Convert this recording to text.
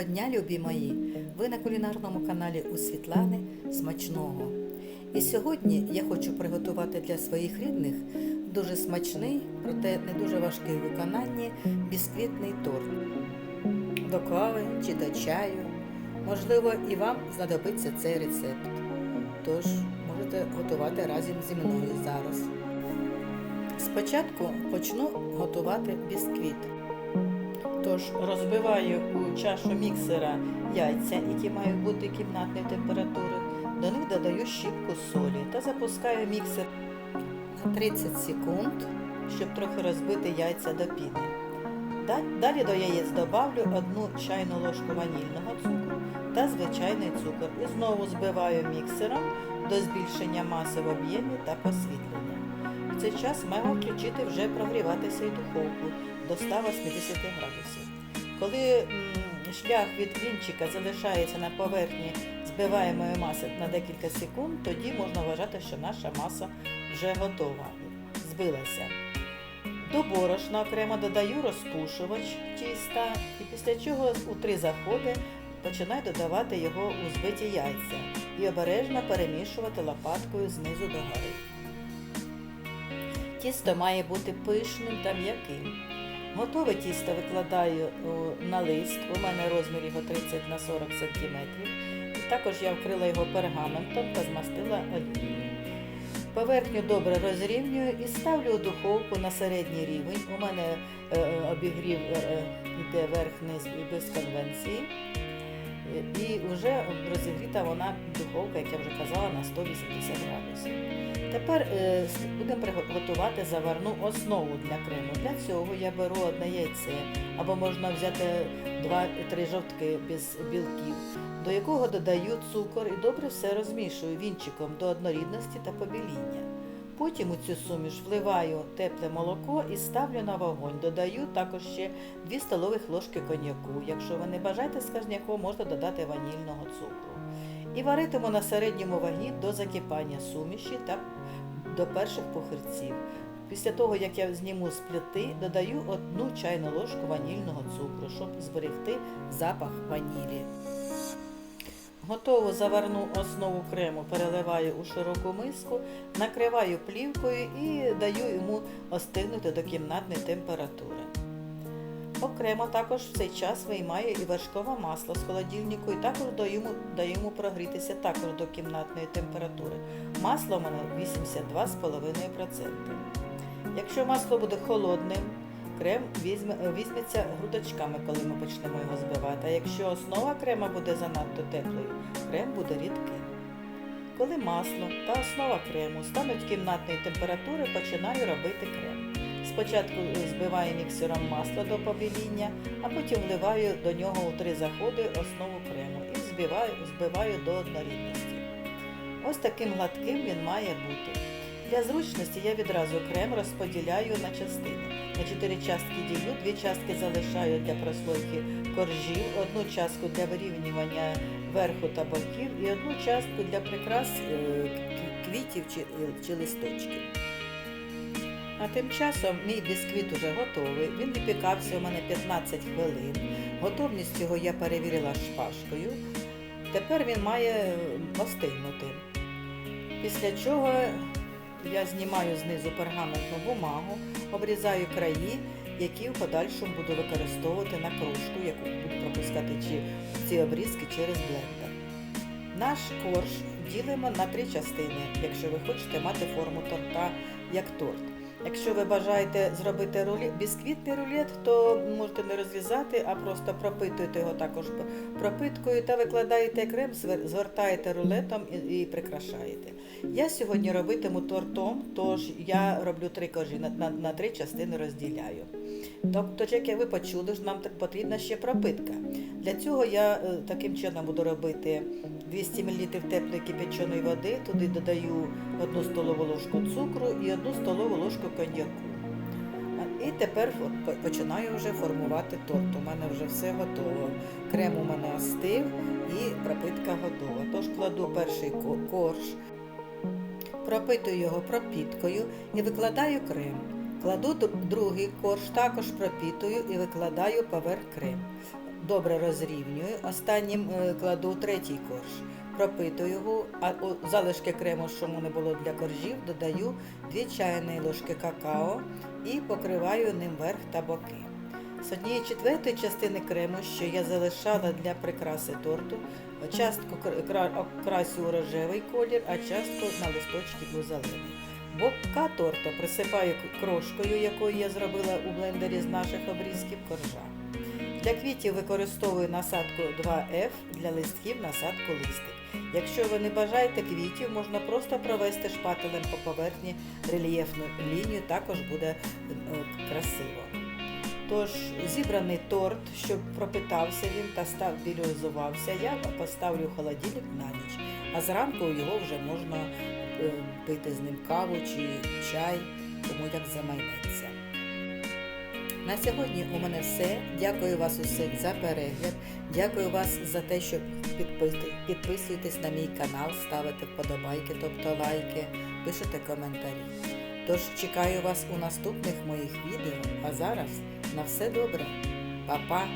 Доброго дня, любі мої! Ви на кулінарному каналі у Світлани Смачного. І сьогодні я хочу приготувати для своїх рідних дуже смачний, проте не дуже важкий у виконанні бісквітний торт. До кави чи до чаю. Можливо, і вам знадобиться цей рецепт. Тож можете готувати разом зі мною зараз. Спочатку почну готувати бісквіт. Тож розбиваю у чашу міксера яйця, які мають бути кімнатної температури. До них додаю щіпку солі та запускаю міксер на 30 секунд, щоб трохи розбити яйця до піни. Далі до яєць добавлю одну чайну ложку ванільного цукру та звичайний цукор і знову збиваю міксером до збільшення маси в об'ємі та посвітлення. Цей час маємо включити вже прогріватися і духовку до 180 градусів. Коли шлях від вінчика залишається на поверхні збиваємої маси на декілька секунд, тоді можна вважати, що наша маса вже готова, збилася. До борошна окремо додаю розпушувач тіста і після чого у три заходи починаю додавати його у збиті яйця і обережно перемішувати лопаткою знизу до гори. Тісто має бути пишним та м'яким. Готове тісто викладаю на лист, у мене розмір його 30 на 40 см. Також я вкрила його пергаментом та змастила олією. Поверхню добре розрівнюю і ставлю у духовку на середній рівень. У мене е, обігрів е, йде верх-низ без конвенції. І вже розігріта вона духовка, як я вже казала, на 180 градусів. Тепер е, будемо приготувати заварну основу для крему. Для цього я беру одне яйце, або можна взяти 2-3 жовтки без білків, до якого додаю цукор і добре все розмішую вінчиком до однорідності та побіління. Потім у цю суміш вливаю тепле молоко і ставлю на вогонь. Додаю також ще 2 столових ложки коньяку. Якщо ви не бажаєте з коньяком, можна додати ванільного цукру. І варитиму на середньому вогні до закипання суміші та до перших похирців. Після того, як я зніму з плити, додаю одну чайну ложку ванільного цукру, щоб зберегти запах ванілі. Готову заварну основу крему переливаю у широку миску, накриваю плівкою і даю йому остигнути до кімнатної температури. Окремо також в цей час виймаю і вершкове масло з холодильнику і також йому, даю прогрітися також до кімнатної температури. Масло в мене 82,5%. Якщо масло буде холодним, крем візьме, візьметься грудочками, коли ми почнемо його збивати. А якщо основа крема буде занадто теплою, крем буде рідким. Коли масло та основа крему стануть кімнатної температури, починаю робити крем. Спочатку збиваю міксером масло до побіління, а потім вливаю до нього у три заходи основу крему і збиваю, збиваю до однорідності. Ось таким гладким він має бути. Для зручності я відразу крем розподіляю на частини. На 4 частки ділю, 2 частки залишаю для прослойки коржів, одну частку для вирівнювання верху та боків і одну частку для прикрас квітів чи, чи листочків. А тим часом мій бісквіт уже готовий. Він випікався у мене 15 хвилин. Готовність його я перевірила шпажкою. Тепер він має остигнути. Після чого я знімаю знизу пергаментну бумагу, обрізаю краї, які в подальшому буду використовувати на кружку, яку буду пропускати ці обрізки через блендер. Наш корж ділимо на три частини, якщо ви хочете мати форму торта як торт. Якщо ви бажаєте зробити рулет, бісквітний рулет, то можете не розрізати, а просто пропитуєте його також пропиткою та викладаєте крем, звертаєте рулетом і, прикрашаєте. Я сьогодні робитиму тортом, тож я роблю три кожі, на, на, на три частини розділяю. Тобто, як ви почули, нам потрібна ще пропитка. Для цього я таким чином буду робити 200 мл теплої кипяченої води, туди додаю 1 столову ложку цукру і 1 столову ложку коньяку. І тепер починаю вже формувати торт. У мене вже все готово. Крем у мене остив і пропитка готова. Тож кладу перший корж, пропитую його пропіткою і викладаю крем. Кладу другий корж, також пропітую і викладаю поверх крем. добре розрівнюю. Останнім е, кладу третій корж. Пропитую його, а залишки крему, що мене було для коржів, додаю 2 чайні ложки какао і покриваю ним верх та боки. З однієї четвертої частини крему, що я залишала для прикраси торту, частку кр- окрасю у рожевий колір, а частку на листочки у зелений. Бока торта присипаю крошкою, якою я зробила у блендері з наших обрізків коржа. Для квітів використовую насадку 2F, для листків насадку листик. Якщо ви не бажаєте квітів, можна просто провести шпателем по поверхні рельєфну лінію, також буде е, красиво. Тож зібраний торт, щоб пропитався він та стабілізувався, я поставлю в холодильник на ніч, а зранку його вже можна пити з ним каву чи чай, кому як замайнеться. На сьогодні у мене все. Дякую вас усіх за перегляд. Дякую вас за те, що підпис- підписуєтесь на мій канал, ставите вподобайки, тобто лайки, пишете коментарі. Тож чекаю вас у наступних моїх відео. А зараз на все добре. Па-па!